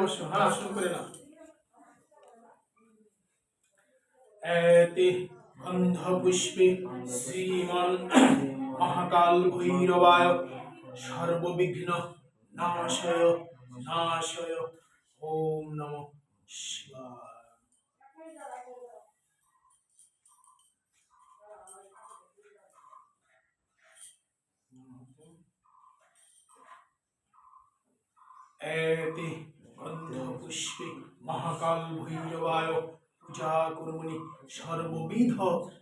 বসো হ্যাঁ শুরু করে না এতে গন্ধপুষ্পে শ্রীমান মহাকাল ভৈরবায় সর্ববিঘ্ন নাশয় নাশয় ওম নম এতে গন্ধপুষ্পে মহাকাল ভৈরবায় পূজা কর্মণি সর্ববিধ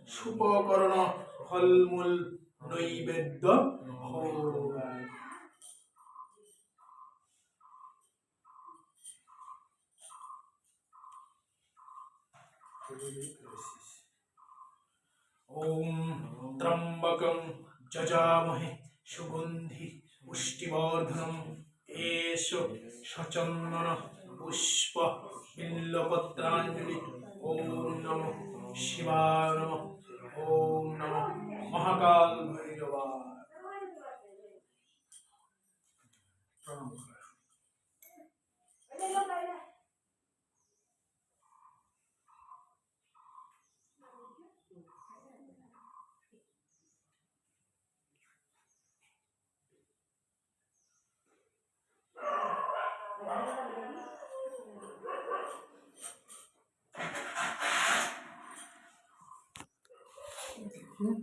সুপকরণ ফলমূল নৈবেদ্য ভোগায় ওম ত্রম্বকং যজামহে সুগন্ধি পুষ্টিবর্ধনম এষ সচন্দন পুষ্প বিল্লপত্রাঞ্জলি ওম নম শিবায় নম ওম নম মহাকাল